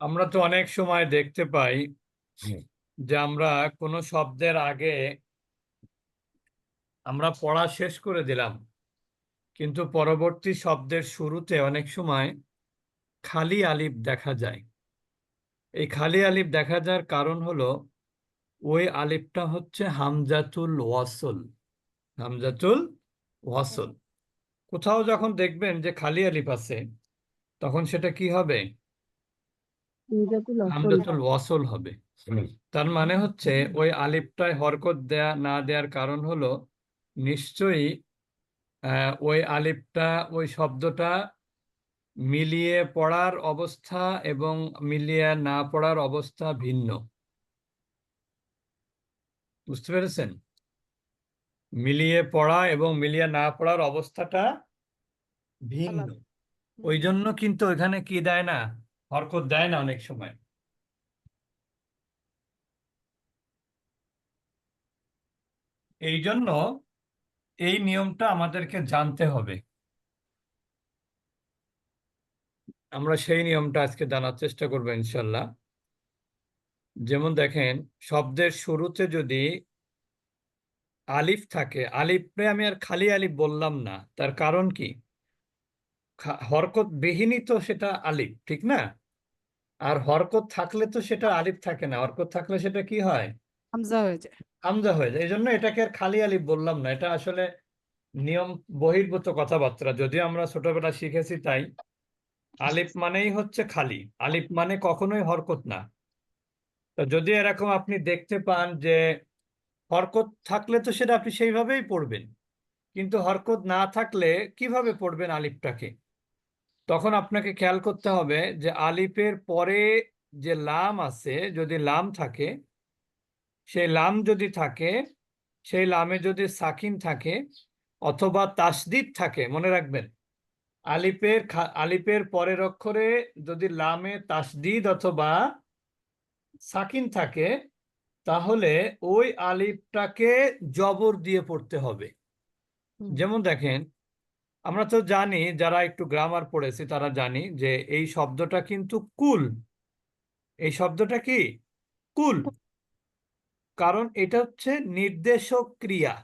আমরা তো অনেক সময় দেখতে পাই যে আমরা কোনো শব্দের আগে আমরা পড়া শেষ করে দিলাম। কিন্তু পরবর্তী শব্দের শুরুতে অনেক সময় খালি আলিফ দেখা যায়। এই খালি আলিফ দেখা যাওয়ার কারণ হলো ওই আলিফটা হচ্ছে হামজাতুল ওয়াসল। হামজাতুল ওয়াসল। কোথাও যখন দেখবেন যে খালি আলিফ আছে তখন সেটা কি হবে? ওয়াসল হবে। তার মানে হচ্ছে ওই আলিফটায় হরকত দেয়া না দেওয়ার কারণ হলো নিশ্চয়ই আহ, ওই আলিফটা ওই শব্দটা মিলিয়ে পড়ার অবস্থা এবং মিলিয়ে না পড়ার অবস্থা ভিন্ন। বুঝতে পেরেছেন? মিলিয়ে পড়া এবং মিলিয়ে না পড়ার অবস্থাটা ভিন্ন। ওই জন্য কিন্তু এখানে কি দেয় না? হরকত দেয় না অনেক সময়। এই জন্য এই নিয়মটা আমাদেরকে জানতে হবে। আমরা সেই নিয়মটা আজকে জানার চেষ্টা করব ইনশাল্লাহ যেমন দেখেন, শব্দের শুরুতে যদি আলিফ থাকে, আলিফে আমি আর খালি আলিফ বললাম না, তার কারণ কি? হরকত বিহীনই তো সেটা আলিফ, ঠিক না? আর হরকত থাকলে তো সেটা আলিফ থাকে না। হরকত থাকলে সেটা কি হয়? হামজা হয়ে যায়। হামজা হয়ে যায়। এই জন্য এটাকে আর খালি আলিফ বললাম না। এটা আসলে নিয়ম বহির্ভূত কথাবার্তা। যদিও আমরা ছোটবেলা শিখেছি তাই। আলিফ মানেই হচ্ছে খালি। আলিফ মানে কখনোই হরকত না। তো যদি এরকম আপনি দেখতে পান যে হরকত থাকলে তো সেটা আপনি সেইভাবেই পড়বেন। কিন্তু হরকত না থাকলে কীভাবে পড়বেন আলিফটাকে? তখন আপনাকে খেয়াল করতে হবে যে আলিফের পরে যে লাম আছে যদি লাম থাকে সেই লাম যদি থাকে সেই লামে যদি সাকিন থাকে অথবা তাসদিদ থাকে মনে রাখবেন। আলিপের খা- আলিফের পরের অক্ষরে যদি লামে তাসদিদ অথবা সাকিন থাকে তাহলে ওই আলিফটাকে জবর দিয়ে পড়তে হবে। যেমন দেখেন আমরা তো জানি যারা একটু গ্রামার পড়েছি তারা জানি যে এই শব্দটা কিন্তু কুল। এই শব্দটা কি? কুল। কারণ এটা হচ্ছে নির্দেশক ক্রিয়া।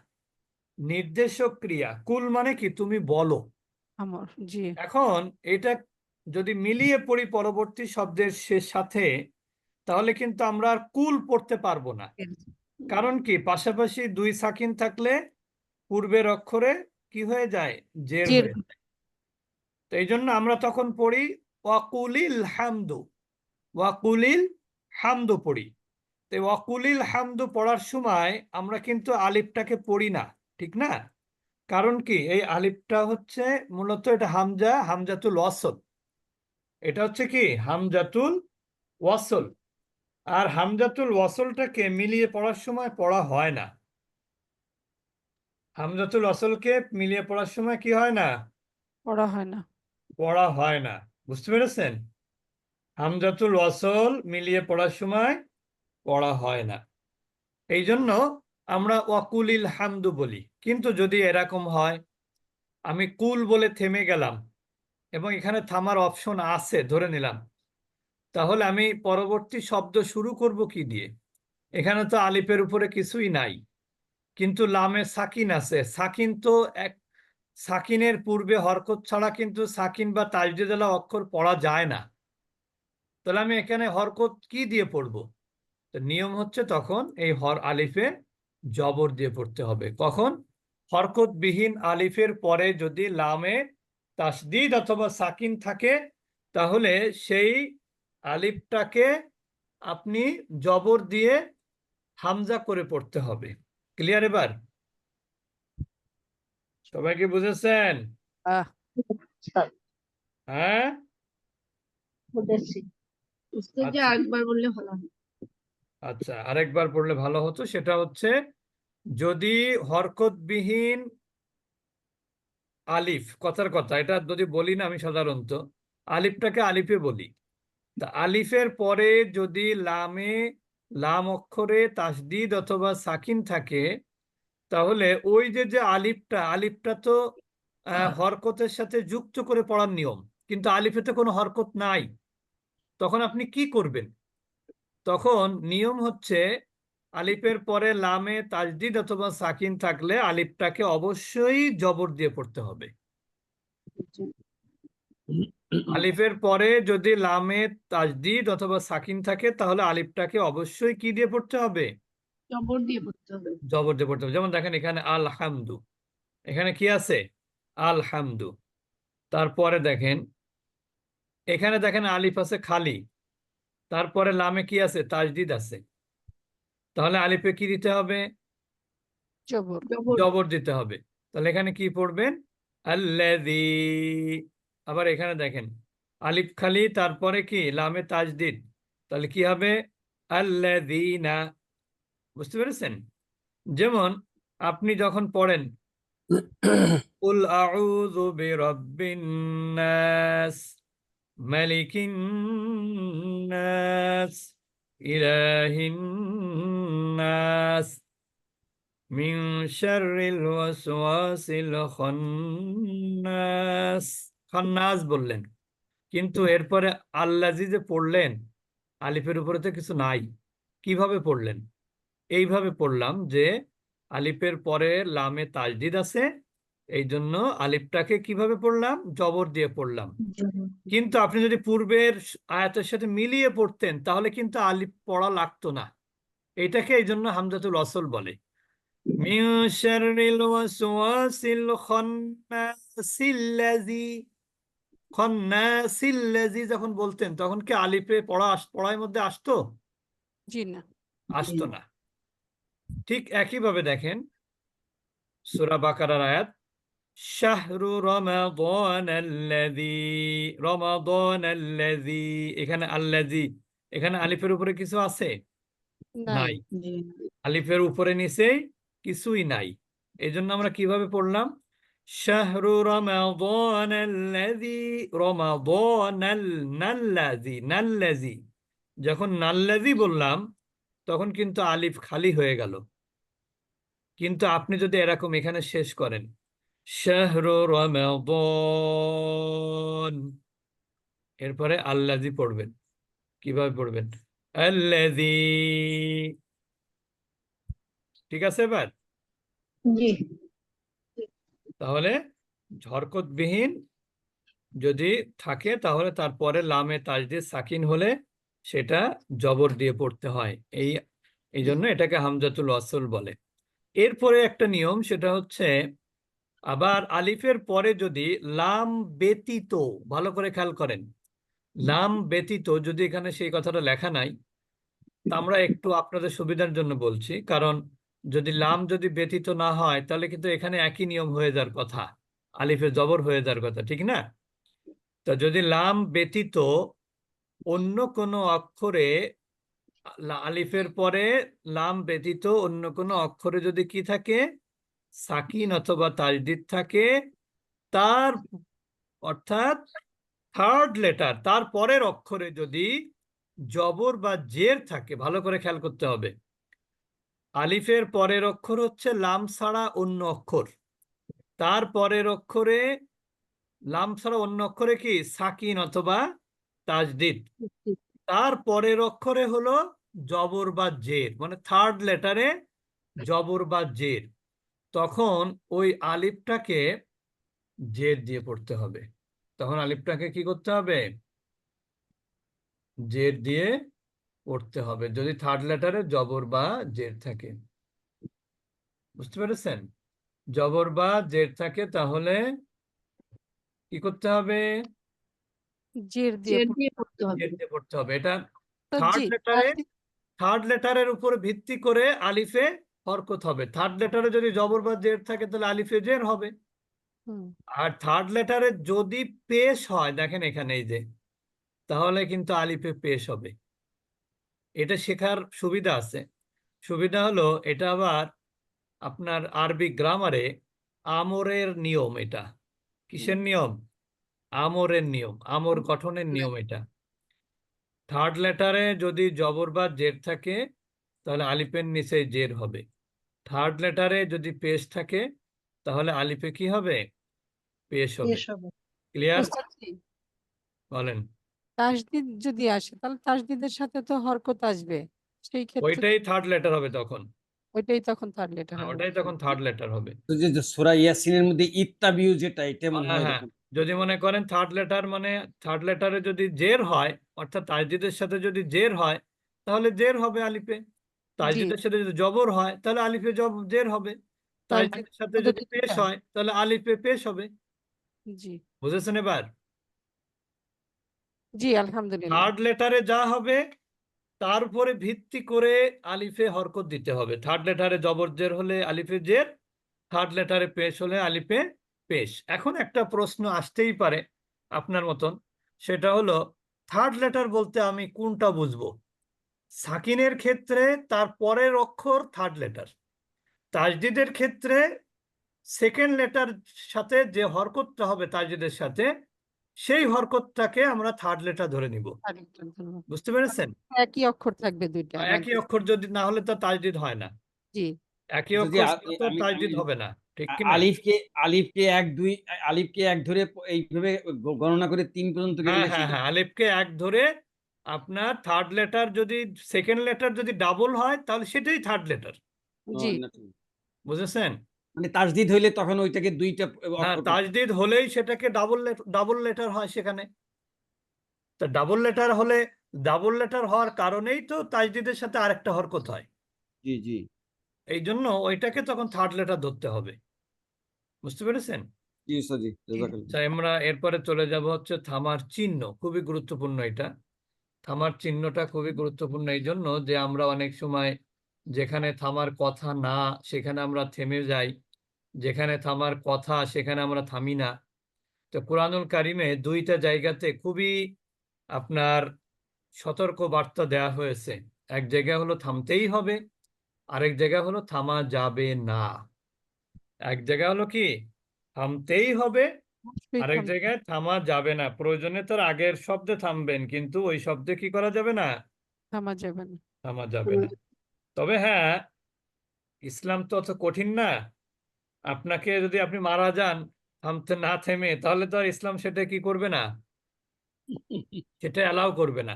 নির্দেশক ক্রিয়া। কুল মানে কি? তুমি বলো। জি। এখন এটা যদি মিলিয়ে পড়ি পরবর্তী শব্দের শেষ সাথে তাহলে কিন্তু আমরা আর কুল পড়তে পারব না। কারণ কি? পাশাপাশি দুই সাকিন থাকলে পূর্বের অক্ষরে কি হয়ে যায়? জের। হয়ে যায়। তো এই জন্য আমরা তখন পড়ি ওয়াকুলিল হামদু ওয়াকুলিল হামদু পড়ি। তো ওয়াকুলিল হামদু পড়ার সময় আমরা কিন্তু আলিফটাকে পড়ি না ঠিক না? কারণ কি? এই আলিফটা হচ্ছে মূলত এটা হামজা হামজাতুল ওয়াসল। এটা হচ্ছে কি? হামজাতুল ওয়াসল। আর হামজাতুল ওয়াসলটাকে মিলিয়ে পড়ার সময় পড়া হয় না। হামজাতুল ওয়াসলকে মিলিয়ে পড়ার সময় কি হয় না? পড়া হয় না। পড়া হয় না। বুঝতে পেরেছেন? হামজাতুল ওয়াসল মিলিয়ে পড়ার সময় পড়া হয় না। এই জন্য আমরা ওয়াকুলিল হামদু বলি। কিন্তু যদি এরকম হয় আমি কুল বলে থেমে গেলাম এবং এখানে থামার অপশন আছে ধরে নিলাম। তাহলে আমি পরবর্তী শব্দ শুরু করব কি দিয়ে? এখানে তো আলিফের উপরে কিছুই নাই। কিন্তু লামে সাকিন আছে। সাকিন তো এক, সাকিনের পূর্বে হরকত ছাড়া কিন্তু সাকিন বা তাজদিদালা অক্ষর পড়া যায় না। তাহলে আমি এখানে হরকত কি দিয়ে পড়ব? নিয়ম হচ্ছে তখন এই হর আলিফে জবর দিয়ে পড়তে হবে। কখন? হরকতবিহীন আলিফের পরে যদি লামে তাসদিদ অথবা সাকিন থাকে, তাহলে সেই আলিফটাকে আপনি জবর দিয়ে হামজা করে পড়তে হবে। ক্লিয়ার এবার? সবাই কি বুঝেছেন? হ্যাঁ? আচ্ছা। আরেকবার আচ্ছা আরেকবার পড়লে ভালো হতো সেটা হচ্ছে যদি হরকতবিহীন আলিফ কথার কথা এটা যদি বলি না আমি সাধারণত আলিফটাকে আলিফে বলি। তা আলিফের পরে যদি লামে লাম অক্ষরে তাসদিদ অথবা সাকিন থাকে তাহলে ওই যে যে আলিফটা আলিফটা তো হরকতের সাথে যুক্ত করে পড়ার নিয়ম কিন্তু আলিফে তো কোনো হরকত নাই। তখন আপনি কি করবেন? তখন নিয়ম হচ্ছে আলিফের পরে লামে তাজদিদ অথবা সাকিন থাকলে আলিফটাকে অবশ্যই জবর দিয়ে পড়তে হবে। আলিফের পরে যদি লামে তাজদিদ অথবা সাকিন থাকে তাহলে আলিফটাকে অবশ্যই কি দিয়ে পড়তে হবে? জবর দিয়ে পড়তে হবে। জবর দিয়ে পড়তে হবে। যেমন দেখেন এখানে আল হামদু এখানে কি আছে? আল হামদু তারপরে দেখেন এখানে দেখেন আলিফ আছে খালি। তারপরে লামে কি আছে? তাজদিদ আছে। তাহলে আলিফে কি দিতে হবে? জবর দিতে হবে। তাহলে এখানে কি পড়বেন? আল্লাযী আবার এখানে দেখেন, আলিফ খালি, তারপরে কি? লামে তাজদিদ। তাহলে কি হবে? আল্লাযীনা, বুঝতে পেরেছেন? যেমন আপনি যখন পড়েন, কুল আউযু বিরাব্বিন নাস, মালিকিন নাস, ইলাহিন নাস, মিন শাররিল ওয়াসওয়াসিল খান্নাস। খান্নাস বললেন কিন্তু এরপরে আল্লাজি যে পড়লেন আলিফের উপরে তো কিছু নাই কীভাবে পড়লেন? এইভাবে পড়লাম যে আলিফের পরে লামে তাজদিদ আছে এই জন্য আলিফটাকে কীভাবে পড়লাম? জবর দিয়ে পড়লাম। কিন্তু আপনি যদি পূর্বের আয়াতের সাথে মিলিয়ে পড়তেন তাহলে কিন্তু আলিফ পড়া লাগতো না। এটাকে এই জন্য হামজাতুল অসল বলে। মিন শাররিল ওয়াসওয়াসিল খান্নাসিল্লাযী খান্নাসিল্লাযী যখন বলতেন তখন কি আলিফে পড়া পড়ার মধ্যে আসতো? জি না। আসতো না। ঠিক একইভাবে দেখেন সূরা বাকারার আয়াত শাহরু রমাদান আল্লাযী রমাদান আল্লাযী এখানে আল্লাযী এখানে আলিফের উপরে কিছু আছে? নাই। আলিফের উপরে নিচে কিছুই নাই। এই জন্য আমরা কীভাবে পড়লাম? রমাদান আল্লাযী রমাদান আল- নাল্লাযী নাল্লাযী যখন নাল্লাযী বললাম, তখন কিন্তু আলিফ খালি হয়ে গেল। কিন্তু আপনি যদি এরকম এখানে শেষ করেন, শাহরু রমাদান এরপরে আল্লাজি পড়বেন। কীভাবে পড়বেন? আল্লাযী ঠিক আছে এবার? জি। তাহলে ঝরকতবিহীন যদি থাকে, তাহলে তারপরে লামে তাজদিদ সাকিন হলে সেটা জবর দিয়ে পড়তে হয়। এই এই জন্য এটাকে হামজাতুল ওয়াসল বলে। এরপরে একটা নিয়ম, সেটা হচ্ছে আবার আলিফের পরে যদি লাম ব্যতীত, ভালো করে খেয়াল করেন, লাম ব্যতীত যদি এখানে সেই কথাটা লেখা নাই আমরা একটু আপনাদের সুবিধার জন্য বলছি। কারণ যদি লাম যদি ব্যতীত না হয়, তাহলে কিন্তু এখানে একই নিয়ম হয়ে যাওয়ার কথা। আলিফে জবর হয়ে যাওয়ার কথা, ঠিক না? তা যদি লাম ব্যতীত অন্য কোনো অক্ষরে আলিফের পরে লাম ব্যতীত অন্য কোনো অক্ষরে যদি কি থাকে? সাকিন অথবা তাজদিদ থাকে, তার অর্থাৎ থার্ড লেটার তার পরের অক্ষরে যদি জবর বা জের থাকে, ভালো করে খেয়াল করতে হবে। আলিফের পরের অক্ষর হচ্ছে লাম ছাড়া অন্য অক্ষর। তার পরের অক্ষরে লাম ছাড়া অন্য অক্ষরে কি? সাকিন অথবা তাজদিদ। তার পরের অক্ষরে হলো জবর বা জের মানে থার্ড লেটারে জবর বা জের। তখন ওই আলিফটাকে জের দিয়ে পড়তে হবে। তখন আলিফটাকে কি করতে হবে? জের দিয়ে পড়তে হবে যদি থার্ড লেটারে জবর বা জের থাকে। বুঝতে পেরেছেন? জবর বা জের থাকে তাহলে কি করতে হবে? জের দিয়ে জের পড়- দিয়ে পড়তে হবে। জের দিয়ে পড়তে হবে। এটা থার্ড লেটারে থার্ড লেটারের উপর ভিত্তি করে আলিফে হরকত হবে। থার্ড লেটারে যদি জবর বা জের থাকে তাহলে আলিফে জের হবে। হুম, আর থার্ড লেটারে যদি পেশ হয় দেখেন এখানে এই যে তাহলে কিন্তু আলিফে পেশ হবে। এটা শেখার সুবিধা আছে। সুবিধা হলো এটা আবার আপনার আরবি গ্রামারে আমরের নিয়ম এটা। কিসের নিয়ম? আমরের নিয়ম আমর গঠনের নিয়ম এটা। থার্ড লেটারে যদি জবর বা জের থাকে তাহলে আলিফের নিচে জের হবে। থার্ড লেটারে যদি পেশ থাকে তাহলে আলিফে কি হবে? পেশ হবে। ক্লিয়ার? বলেন। তাসদিদ যদি আসে তাহলে তাসদিদের সাথে তো হরকত আসবে। সেই ক্ষেত্রে ওইটাই থার্ড লেটার হবে তখন। ওইটাই তখন থার্ড লেটার হ্যাঁ, হবে। ওটাই তখন থার্ড লেটার হবে। তো যে যে সূরা ইয়াসিনের মধ্যে ইত্তাবিউ যেটা এটা মনে হ্যাঁ হয় হ্যাঁ এরকম। যদি মনে করেন থার্ড লেটার মানে থার্ড লেটারে যদি জের হয় অর্থাৎ তাজদিদের সাথে যদি জের হয় তাহলে জের হবে আলিফে। তাজদিদের সাথে যদি জবর হয় তাহলে আলিফে জব জের হবে। তাজদিদ তাজদিদের সাথে যদি পদ্ধতি পেশ হয় তাহলে আলিফে পেশ হবে। জি। বুঝেছেন এবার? জি, আলহামদুলিল্লাহ। থার্ড লেটারে যা হবে, তার উপরে ভিত্তি করে আলিফে হরকত দিতে হবে। থার্ড লেটারে জবর জের হলে আলিফে জের থার্ড লেটারে পেশ হলে আলিফে পেশ। এখন একটা প্রশ্ন আসতেই পারে আপনার মতন। সেটা হলো থার্ড লেটার বলতে আমি কোনটা বুঝব? সাকিনের ক্ষেত্রে তার পরের অক্ষর থার্ড লেটার তাজদিদের ক্ষেত্রে সেকেন্ড লেটার সাথে যে হরকতটা হবে তাজদিদের সাথে সেই হরকতটাকে আমরা থার্ড লেটার ধরে নিব। বুঝতে পেরেছেন? একই অক্ষর থাকবে দুইটা একই অক্ষর যদি না হলে তো তাজদিদ হয় না। জি। একই অক্ষর তো তাজদিদ হবে না। ঠিক কি আলিফকে আলিফকে এক দুই আলিফকে এক ধরে এইভাবে গণনা করে তিন পর্যন্ত হ্যাঁ গেলে হ্যাঁ হ্যাঁ আলিফকে এক ধরে আপনার থার্ড লেটার যদি সেকেন্ড লেটার যদি ডাবল হয় তাহলে সেটাই থার্ড লেটার জি। বুঝেছেন? মানে তাজদিদ হইলে তখন ওইটাকে দুইটা হ্যাঁ তাজদিদ হলেই সেটাকে ডাবল ডাবল লেটার হয় সেখানে। তা ডাবল লেটার হলে ডাবল লেটার হওয়ার কারণেই তো তাজদিদের সাথে আরেকটা হরকত হয়। জি জি। এই জন্য ওইটাকে তখন থার্ড লেটার ধরতে হবে। বুঝতে পেরেছেন? আমরা এরপরে চলে যাব হচ্ছে থামার চিহ্ন খুবই গুরুত্বপূর্ণ এটা। থামার চিহ্নটা খুবই গুরুত্বপূর্ণ এই জন্য যে আমরা অনেক সময় যেখানে থামার কথা না সেখানে আমরা থেমে যাই। যেখানে থামার কথা সেখানে আমরা থামি না। তো কোরআনুল কারিমে দুইটা জায়গাতে খুবই আপনার সতর্ক বার্তা দেওয়া হয়েছে। এক জায়গা হলো থামতেই হবে আরেক জায়গা হলো থামা যাবে না। এক জায়গা হলো কি? থামতেই হবে আরেক জায়গায় থামা যাবে না। প্রয়োজনে তার আগের শব্দে থামবেন কিন্তু ওই শব্দে কি করা যাবে না? থামা যাবে না। থামা যাবে না। তবে হ্যাঁ ইসলাম তো অত কঠিন না। আপনাকে যদি আপনি মারা যান থামতে না থেমে তাহলে তো আর ইসলাম সেটা কি করবে না? সেটা অ্যালাউ করবে না।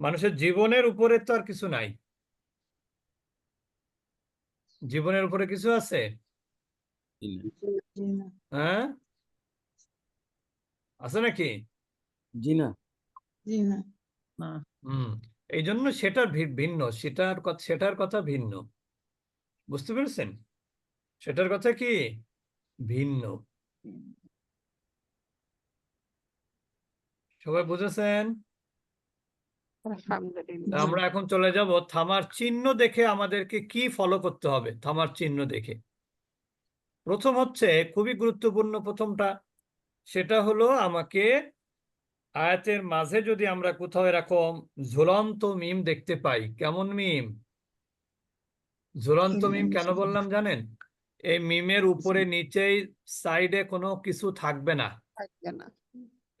মানুষের জীবনের উপরে তো আর কিছু নাই। জীবনের উপরে কিছু আছে? হ্যাঁ? আছে নাকি? জি না। হুম এই জন্য সেটা ভিন্ন সেটার কথা সেটার কথা ভিন্ন। বুঝতে পেরেছেন? সেটার কথা কি? ভিন্ন। সবাই বুঝেছেন? আমরা এখন চলে যাব থামার চিহ্ন দেখে আমাদেরকে কি ফলো করতে হবে থামার চিহ্ন দেখে। প্রথম হচ্ছে খুবই গুরুত্বপূর্ণ প্রথমটা সেটা হলো আমাকে আয়াতের মাঝে যদি আমরা কোথাও এরকম ঝুলন্ত মিম দেখতে পাই কেমন মিম? ঝুলন্ত মিম কেন বললাম জানেন? এই মিমের উপরে নিচেই সাইডে কোনো কিছু থাকবে না। থাকবে না।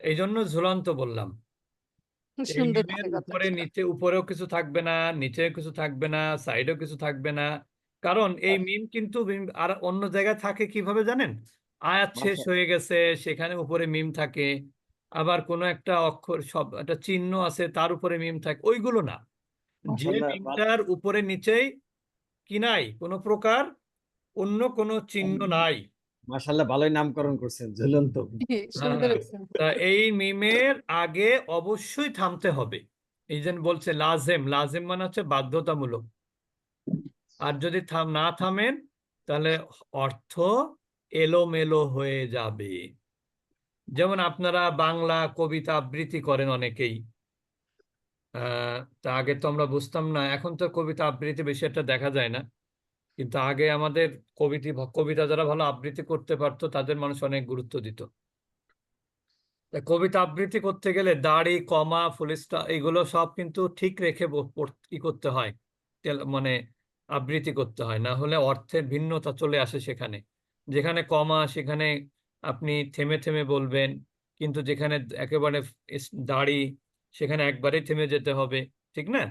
এই জন্য ঝুলন্ত বললাম উপরে নিচে উপরেও কিছু থাকবে না নিচেও কিছু থাকবে না সাইডেও কিছু থাকবে না। কারণ এই মিম কিন্তু আর অন্য জায়গায় থাকে কীভাবে জানেন? আয়াত শেষ হয়ে গেছে সেখানে উপরে মিম থাকে। আবার কোনো একটা অক্ষর সব একটা চিহ্ন আছে তার উপরে মিম থাকে ওইগুলো না। যে মিমটার উপরে নিচেই কি নাই? কোনো প্রকার অন্য কোনো চিহ্ন নাই। মাশাআল্লাহ ভালোই নামকরণ করছেন ঝুলন্ত সুন্দর হ্যাঁ। তা এই মিমের আগে অবশ্যই থামতে হবে। এই জন্য বলছে লাজেম লাজেম মানে হচ্ছে বাধ্যতামূলক। আর যদি থাম না থামেন তাহলে অর্থ এলোমেলো হয়ে যাবে। যেমন আপনারা বাংলা কবিতা আবৃত্তি করেন অনেকেই। আহ তা আগে তো আমরা বুঝতাম না এখন তো কবিতা আবৃত্তি বেশি একটা দেখা যায় না। কিন্তু আগে আমাদের কবিতি কবিতা যারা ভালো আবৃত্তি করতে পারতো, তাদের মানুষ অনেক গুরুত্ব দিত। কবিতা আবৃত্তি করতে গেলে দাড়ি, কমা ফুলস্টপ এগুলো সব কিন্তু ঠিক রেখে ই করতে হয়। মানে আবৃত্তি করতে হয়। না হলে অর্থের ভিন্নতা চলে আসে সেখানে। যেখানে কমা, সেখানে আপনি থেমে থেমে বলবেন, কিন্তু যেখানে একেবারে দাড়ি, সেখানে একবারেই থেমে যেতে হবে। ঠিক না?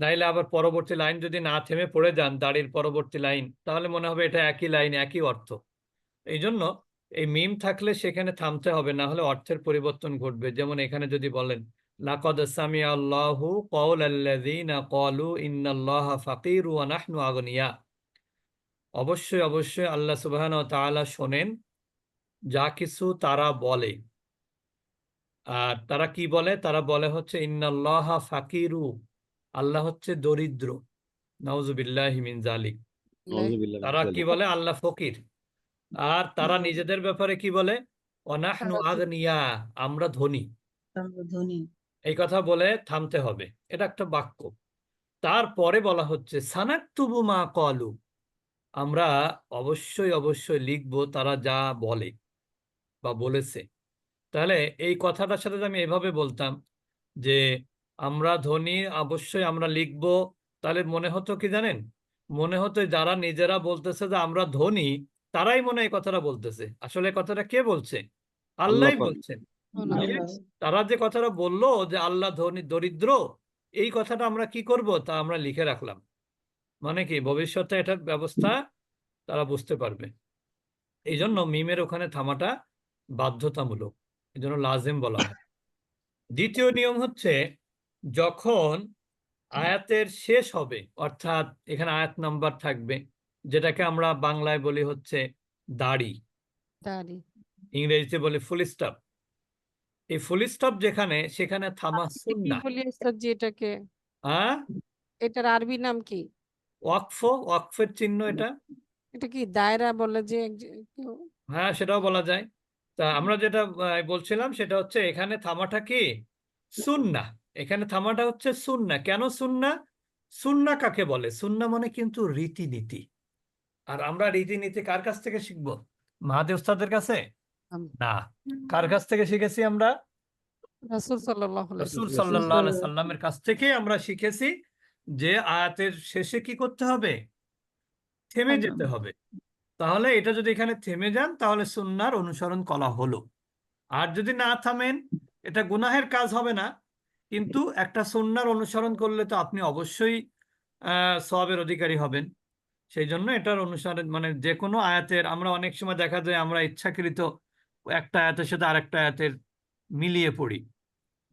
নাইলে আবার পরবর্তী লাইন যদি না থেমে পড়ে যান দাড়ির পরবর্তী লাইন, তাহলে মনে হবে এটা একই লাইন, একই অর্থ। এই জন্য এই মিম থাকলে সেখানে থামতে হবে, না হলে অর্থের পরিবর্তন ঘটবে। যেমন এখানে যদি বলেন, লাকাদ সামিআ আল্লাহু কওলাল্লাযীনা ক্বালু ইন্নাল্লাহা ফাকীরু ওয়া নাহনু আগনিয়া। অবশ্যই অবশ্যই আল্লাহ সুবহানাহু ওয়া তাআলা শোনেন, যা কিছু তারা বলে। আর তারা কি বলে? তারা বলে হচ্ছে, ইন্নাল্লাহা ফাকিরু আল্লাহ হচ্ছে দরিদ্র। নাউজুবিল্লাহি মিন জালিক তারা কি বলে? আল্লাহ ফকির। আর তারা নিজেদের ব্যাপারে কি বলে? অনাহনু আগনিয়া আমরা ধনী। ধনী। এই কথা বলে থামতে হবে। এটা একটা বাক্য। তারপরে বলা হচ্ছে সানাক্তুবু মা কলু আমরা অবশ্যই অবশ্যই লিখব তারা যা বলে বা বলেছে। তাহলে এই কথাটার সাথে আমি এভাবে বলতাম যে আমরা ধনী অবশ্যই আমরা লিখব। তাহলে মনে হতো কি জানেন? মনে হতো যারা নিজেরা বলতেছে যে আমরা ধনী তারাই মনে হয় এই কথাটা বলতেছে। আসলে কথাটা কে বলছে? আল্লাহ বলছেন। তারা যে কথাটা বলল যে আল্লাহ ধনী দরিদ্র এই কথাটা আমরা কি করব? তা আমরা লিখে রাখলাম। মানে কি? ভবিষ্যতে এটার ব্যবস্থা তারা বুঝতে পারবে। এই জন্য মিমের ওখানে থামাটা বাধ্যতামূলক। এই জন্য লাজেম বলা হয়। দ্বিতীয় নিয়ম হচ্ছে যখন আয়াতের শেষ হবে অর্থাৎ এখানে আয়াত নাম্বার থাকবে যেটাকে আমরা বাংলায় বলি হচ্ছে দাড়ি। দাড়ি। ইংরেজিতে বলে ফুল স্টপ। এই ফুল স্টপ যেখানে সেখানে থামা কি সুন্নাহ বলি ওস্তাদজি হ্যাঁ এটার আরবি নাম কি? ওয়াকফ ওয়াকফের চিহ্ন এটা। এটা কি দায়রা বলে যে হ্যাঁ সেটাও বলা যায়। তা আমরা যেটা বলছিলাম সেটা হচ্ছে এখানে থামাটা কি? সুন্না এখানে থামাটা হচ্ছে সুন্না। কেন সুন্না? সুন্না কাকে বলে? সুন্না মানে কিন্তু রীতিনীতি। আর আমরা রীতিনীতি কার কাছ থেকে শিখব? মাহাদি ওস্তাদের কাছে? না। কার কাছ থেকে শিখেছি আমরা? রাসূল। সাল্লাহ সাল্লামের কাছ থেকেই আমরা শিখেছি যে আয়াতের শেষে কি করতে হবে? থেমে যেতে হবে। তাহলে এটা যদি এখানে থেমে যান তাহলে সুন্নার অনুসরণ করা হলো। আর যদি না থামেন এটা গুনাহের কাজ হবে না। কিন্তু একটা সুন্নার অনুসরণ করলে তো আপনি অবশ্যই সবের অধিকারী হবেন। সেই জন্য এটার অনুসরণ মানে যে কোনো আয়াতের আমরা অনেক সময় দেখা যায় আমরা ইচ্ছাকৃত একটা আয়াতের সাথে আরেকটা আয়াতের মিলিয়ে পড়ি।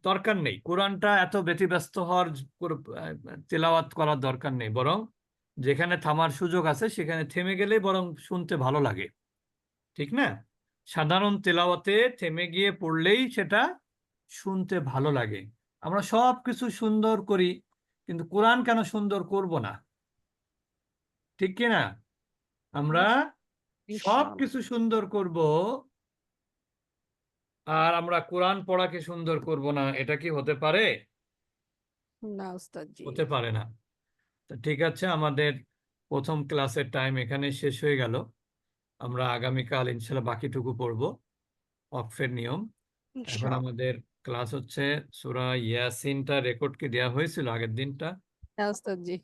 দরকার নেই। কোরআনটা এত ব্যতিব্যস্ত হওয়ার তেলাওয়াত করার দরকার নেই। বরং যেখানে থামার সুযোগ আছে, সেখানে থেমে গেলেই বরং শুনতে ভালো লাগে। ঠিক না? সাধারণ তেলাওয়াতে থেমে গিয়ে পড়লেই সেটা শুনতে ভালো লাগে। আমরা সব কিছু সুন্দর করি কিন্তু কোরআন কেন সুন্দর করব না? ঠিক কি না? আমরা সব কিছু সুন্দর করব আর আমরা কোরআন পড়াকে সুন্দর করব না এটা কি হতে পারে? না হতে পারে না। তো ঠিক আছে আমাদের প্রথম ক্লাসের টাইম এখানে শেষ হয়ে গেল। আমরা আগামীকাল ইনশাল্লাহ বাকিটুকু পড়ব অকফের নিয়ম। এখন আমাদের ক্লাস হচ্ছে সুরা ইয়াসিনটা রেকর্ড কি দেওয়া হয়েছিল আগের দিনটা? হ্যাঁ ওস্তাদজি